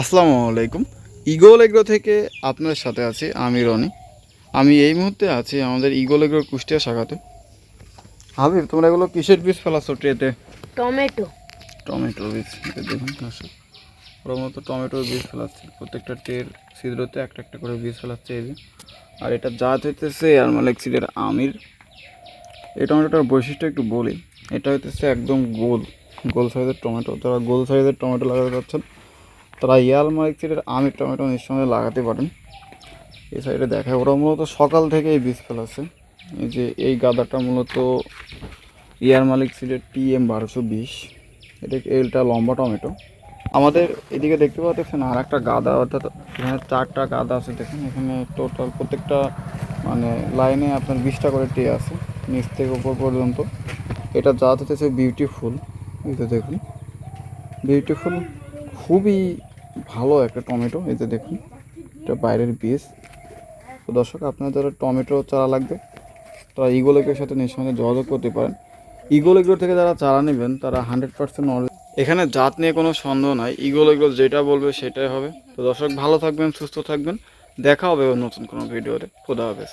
আসসালামু আলাইকুম। ইগোল এগ্রো থেকে আপনার সাথে আছি আমি রনি। আমি এই মুহূর্তে আছি আমাদের ইগোল এগ্রোর কুষ্টিয়া শাখাতে। হাবিব তোমরা এগুলো কিসের বীজ ফেলাচ্ছ ট্রেতে? টমেটো। টমেটো বীজ দেখুন দর্শক ওর মতো টমেটোর বীজ ফেলাচ্ছে প্রত্যেকটা ট্রের ছিদ্রতে একটা একটা করে বীজ ফেলাচ্ছে এই যে। আর এটা জাত হইতেছে আর মালিক সিডের আমির। এই টমেটোটার বৈশিষ্ট্য একটু বলি এটা হইতেছে একদম গোল গোল সাইজের টমেটো। তারা গোল সাইজের টমেটো লাগাতে চাচ্ছেন তারা ইয়াল মালিক সিডের আমির টমেটো নিঃসন্দেহে লাগাতে পারেন। এই সাইডে দেখায় ওরা মূলত সকাল থেকে এই বীজ ফেলাচ্ছে। এই যে এই গাদাটা মূলত ইয়ার মালিক সিডের টি এম বারোশো বিশ। এটা এইটা লম্বা টমেটো। আমাদের এদিকে দেখতে পাচ্ছেন আর একটা গাদা, অর্থাৎ এখানে চারটা গাদা আছে। দেখুন, এখানে টোটাল প্রত্যেকটা মানে লাইনে আপনার বিশটা করে টে আছে, নিচ থেকে উপর পর্যন্ত। এটা জাত হতেছে বিউটিফুল এই তো দেখুন বিউটিফুল খুবই ভালো একটা টমেটো, এই যে দেখুন, এটা বাইরের বীজ তো দর্শক, আপনার যারা টমেটো চারা লাগবে, তারা ইগোলেকের সাথে নিঃসন্দেহে যোগাযোগ করতে পারেন। ইগোল এগুলো থেকে যারা চারা নেবেন, তারা হান্ড্রেড পার্সেন্ট এখানে জাত নিয়ে কোনো সন্দেহ নাই। ইগোল এগুলো যেটা বলবে সেটাই হবে। তো দর্শক, ভালো থাকবেন, সুস্থ থাকবেন। দেখা হবে নতুন কোনো ভিডিওতে খোদা হাফেজ।